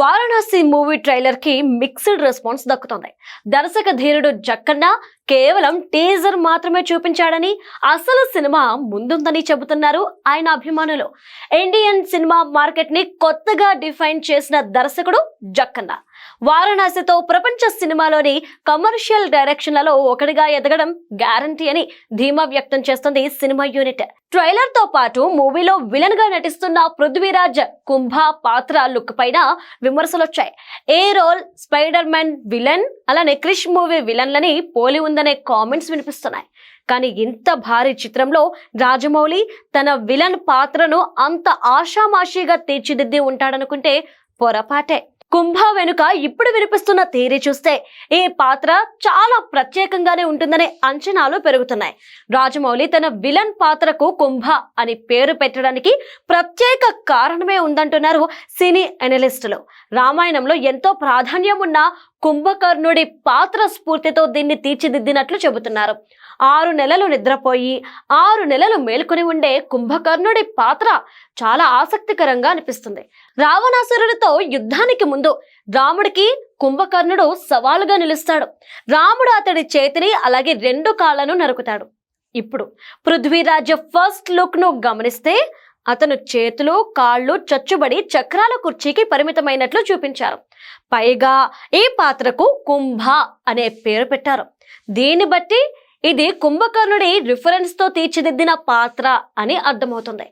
Varanasi movie ట్రైలర్కి mixed response దక్కుతోంది. దర్శక ధీరుడు జక్కన్న కేవలం టీజర్ మాత్రమే చూపించాడని అసలు సినిమా ముందుందని చెబుతున్నారు ఆయన అభిమానులు. ఇండియన్ సినిమా మార్కెట్ని కొత్తగా డిఫైన్ చేసిన దర్శకుడు జక్కన్న. వారణాసితో ప్రపంచ సినిమాలోని కమర్షియల్ డైరెక్షన్లలో ఒకటిగా ఎదగడం గ్యారంటీ అని ధీమా వ్యక్తం చేస్తుంది సినిమా యూనిట్. ట్రైలర్తో పాటు మూవీలో విలన్గా నటిస్తున్న పృథ్వీరాజ్ కుంభ పాత్ర లుక్ పైన విమర్శలు వచ్చాయి ఏ రోల్ స్పైడర్ మ్యాన్ విలన్ అలానే క్రిష్ మూవీ విలన్లని పోలి ఉంది ఉందనే కామెంట్స్ వినిపిస్తున్నాయి. కానీ ఇంత భారీ చిత్రంలో రాజమౌళి తన విలన్ పాత్రను అంత ఆషామాషిగా తీర్చిదిద్ది ఉంటాడనుకుంటే పొరపాటే. కుంభ వెనుక ఇప్పుడు వినిపిస్తున్న థియరీ చూస్తే ఈ పాత్ర చాలా ప్రత్యేకంగానే ఉంటుందనే అంచనాలు పెరుగుతున్నాయి. రాజమౌళి తన విలన్ పాత్రకు కుంభ అని పేరు పెట్టడానికి ప్రత్యేక కారణమే ఉందంటున్నారు సినీ అనలిస్టులు రామాయణంలో ఎంతో ప్రాధాన్యం ఉన్న కుంభకర్ణుడి పాత్ర స్ఫూర్తితో దీన్ని తీర్చిదిద్దినట్లు చెబుతున్నారు. ఆరు నెలలు నిద్రపోయి ఆరు నెలలు మేల్కొని ఉండే కుంభకర్ణుడి పాత్ర చాలా ఆసక్తికరంగా అనిపిస్తుంది. రావణాసురుడితో యుద్ధానికి ముందు రాముడికి కుంభకర్ణుడు సవాలుగా నిలుస్తాడు. రాముడు అతడి చేతిని అలాగే రెండు కాళ్ళను నరుకుతాడు. ఇప్పుడు పృథ్వీరాజ్ ఫస్ట్ లుక్ను గమనిస్తే అతను చేతులు కాళ్ళు చచ్చుబడి చక్రాల కుర్చీకి పరిమితమైనట్లు చూపించారు. పైగా ఈ పాత్రకు కుంభ అనే పేరు పెట్టారు. దీన్ని బట్టి ఇది కుంభకర్ణుడి రిఫరెన్స్తో తీర్చిదిద్దిన పాత్ర అని అర్థమవుతుంది.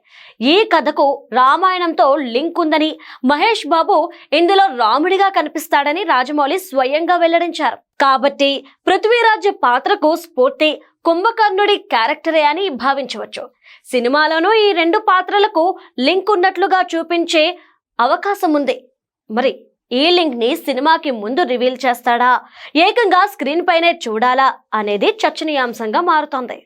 ఈ కథకు రామాయణంతో లింక్ ఉందని మహేష్ బాబు ఇందులో రాముడిగా కనిపిస్తాడని రాజమౌళి స్వయంగా వెల్లడించారు. కాబట్టి పృథ్వీరాజ్ పాత్రకు స్ఫూర్తి కుంభకర్ణుడి క్యారెక్టరే అని భావించవచ్చు. సినిమాలోనూ ఈ రెండు పాత్రలకు లింక్ ఉన్నట్లుగా చూపించే అవకాశం ఉంది. మరి ఈ లింక్ని సినిమాకి ముందు రివీల్ చేస్తాడా? ఏకంగా స్క్రీన్ పైనే చూడాలా? అనేది చర్చనీయాంశంగా మారుతోంది.